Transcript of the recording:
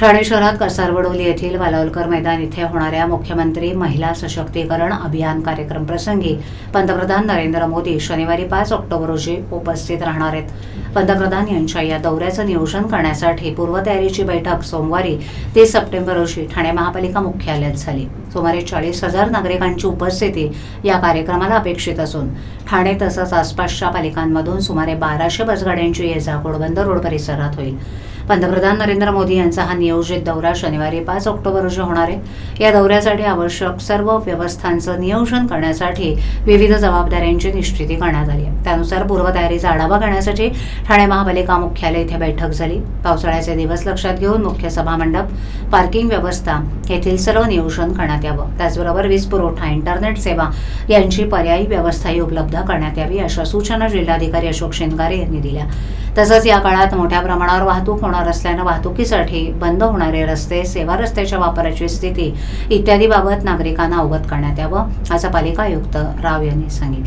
ठाणे शहरात कसारवडोली येथील वालावलकर मैदान इथे होणाऱ्या मुख्यमंत्री महिला सशक्तीकरण अभियान कार्यक्रम प्रसंगी पंतप्रधान नरेंद्र मोदी शनिवारी पाच ऑक्टोबर रोजी उपस्थित राहणार आहेत. पंतप्रधान यांच्या या दौऱ्याचं नियोजन करण्यासाठी पूर्वतयारीची बैठक सोमवारी तीस सप्टेंबर रोजी ठाणे महापालिका मुख्यालयात झाली. सुमारे चाळीस हजार नागरिकांची उपस्थिती या कार्यक्रमाला अपेक्षित असून ठाणे तसंच आसपासच्या पालिकांमधून सुमारे बाराशे बसगाड्यांची ये जा घोडबंदर रोड परिसरात होईल. पंतप्रधान नरेंद्र मोदी यांचा हा नियोजित दौरा शनिवारी पाच ऑक्टोबर रोजी होणार आहे. या दौऱ्यासाठी आवश्यक सर्व व्यवस्थांचं नियोजन करण्यासाठी विविध जबाबदाऱ्यांची निश्चिती करण्यात आली आहे. त्यानुसार पूर्वतयारीचा आढावा घेण्यासाठी ठाणे महापालिका मुख्यालय इथे बैठक झाली. पावसाळ्याचे दिवस लक्षात घेऊन मुख्य सभामंडप पार्किंग व्यवस्था येथील सर्व नियोजन करण्यात यावं. त्याचबरोबर वीज पुरवठा इंटरनेट सेवा यांची पर्यायी व्यवस्थाही उपलब्ध करण्यात यावी अशा सूचना जिल्हाधिकारी अशोक शिंगारे यांनी दिल्या. तसंच या काळात मोठ्या प्रमाणावर वाहतूक होणार होणार असल्यानं वाहतुकीसाठी बंद होणारे रस्ते सेवा रस्त्याच्या वापराची स्थिती इत्यादी बाबत नागरिकांना अवगत करण्यात यावं असं पालिका आयुक्त राव यांनी सांगितलं.